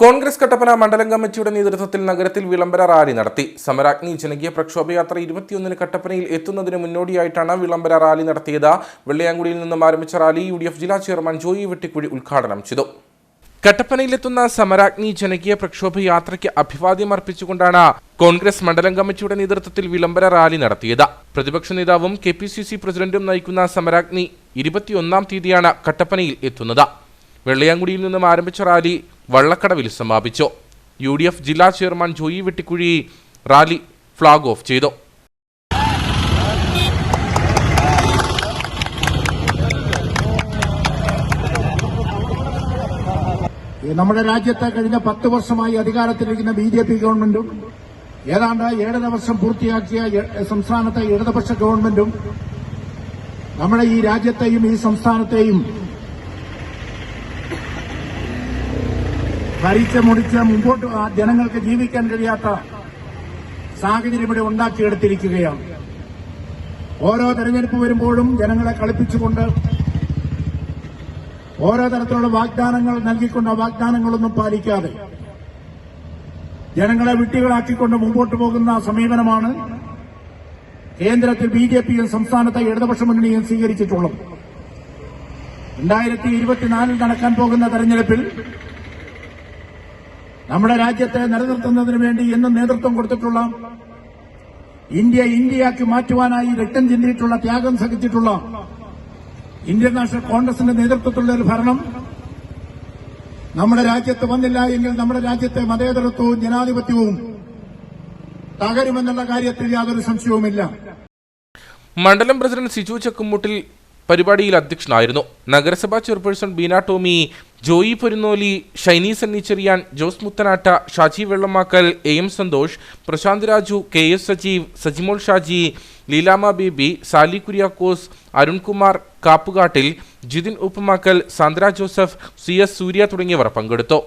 കോൺഗ്രസ് കട്ടപ്പന മണ്ഡലം കമ്മിറ്റിയുടെ നേതൃത്വത്തിൽ നഗരത്തിൽ വിളംബര റാലി നടത്തി. സമരാഗ്നി ജനകീയ പ്രക്ഷോഭയാത്ര ഇരുപത്തിയൊന്നിന് കട്ടപ്പനയിൽ എത്തുന്നതിന് മുന്നോടിയായിട്ടാണ് വിളംബര റാലി നടത്തിയത്. വെള്ളയാങ്കുടിയിൽ നിന്നും ആരംഭിച്ച റാലി യു ജില്ലാ ചെയർമാൻ ജോയി വെട്ടിക്കുഴി ഉദ്ഘാടനം ചെയ്തു. കട്ടപ്പനയിലെത്തുന്ന സമരാഗ്നി ജനകീയ പ്രക്ഷോഭ യാത്രയ്ക്ക് അഭിവാദ്യം അർപ്പിച്ചുകൊണ്ടാണ് കോൺഗ്രസ് മണ്ഡലം കമ്മിറ്റിയുടെ നേതൃത്വത്തിൽ വിളംബര റാലി നടത്തിയത്. പ്രതിപക്ഷ നേതാവും കെ പി സി സി പ്രസിഡന്റും നയിക്കുന്ന സമരാഗ്നി ഇരുപത്തിയൊന്നാം തീയതിയാണ് കട്ടപ്പനയിൽ എത്തുന്നത്. വെള്ളയാങ്കുടിയിൽ നിന്നും ആരംഭിച്ച റാലി വള്ളക്കടവിൽ സമാപിച്ചു. യു ഡി എഫ് ജില്ലാ chairman Joy Vettikuzhi rally flag off ചെയ്തു. നമ്മുടെ രാജ്യത്ത് കഴിഞ്ഞ പത്ത് വർഷമായി അധികാരത്തിലിരിക്കുന്ന ബി ജെ പി ഗവൺമെന്റും ഏതാണ്ട് ഏഴര വർഷം പൂർത്തിയാക്കിയ സംസ്ഥാനത്തെ ഇടതുപക്ഷ ഗവൺമെന്റും നമ്മുടെ ഈ രാജ്യത്തെയും ഈ സംസ്ഥാനത്തെയും ഭരിച്ച് മുടിച്ച് മുമ്പോട്ട് ജനങ്ങൾക്ക് ജീവിക്കാൻ കഴിയാത്ത സാഹചര്യം ഇവിടെ ഉണ്ടാക്കിയെടുത്തിരിക്കുകയാണ്. ഓരോ തെരഞ്ഞെടുപ്പ് വരുമ്പോഴും ജനങ്ങളെ കളിപ്പിച്ചുകൊണ്ട് ഓരോ തരത്തിലുള്ള വാഗ്ദാനങ്ങൾ നൽകിക്കൊണ്ട് വാഗ്ദാനങ്ങളൊന്നും പാലിക്കാതെ ജനങ്ങളെ വിട്ടികളാക്കിക്കൊണ്ട് മുമ്പോട്ട് പോകുന്ന സമീപനമാണ് കേന്ദ്രത്തിൽ ബി ജെ പിയും സംസ്ഥാനത്തെ ഇടതുപക്ഷ മുന്നണിയും സ്വീകരിച്ചിട്ടുള്ളത്. രണ്ടായിരത്തി ഇരുപത്തിനാലിൽ നടക്കാൻ പോകുന്ന തെരഞ്ഞെടുപ്പിൽ നമ്മുടെ രാജ്യത്തെ നിലനിർത്തുന്നതിന് വേണ്ടി എന്നും നേതൃത്വം കൊടുത്തിട്ടുള്ള ഇന്ത്യ ഇന്ത്യയാക്കി മാറ്റുവാനായി രക്തം ചിന്തിയിട്ടുള്ള ത്യാഗം സഹിച്ചിട്ടുള്ള ഇന്ത്യൻ നാഷണൽ കോൺഗ്രസിന്റെ നേതൃത്വത്തിലുള്ള ഒരു ഭരണം നമ്മുടെ രാജ്യത്ത് വന്നില്ല എങ്കിൽ നമ്മുടെ രാജ്യത്തെ മതേതരത്വവും ജനാധിപത്യവും തകരുമെന്നുള്ള കാര്യത്തിൽ യാതൊരു സംശയവുമില്ല. മണ്ഡലം പ്രസിഡന്റ് സിജു ചക്കുമുട്ടിൽ പരിപാടിയിൽ അധ്യക്ഷനായിരുന്നു. നഗരസഭാ chairperson Beena Tomy Joy Porunnoli Shiny Sunnycheriyan Jose Muthanatt Shaji Vellamakkal A M Santhosh Prasanth Raju K S Sajeev Sajimol Shaji Leelamma Baby Sally Kuriakose Arunkumar Kappukattil Jithin Uppumakkal Sandra Joseph C S Surya തുടങ്ങിയവർ പങ്കെടുത്തു.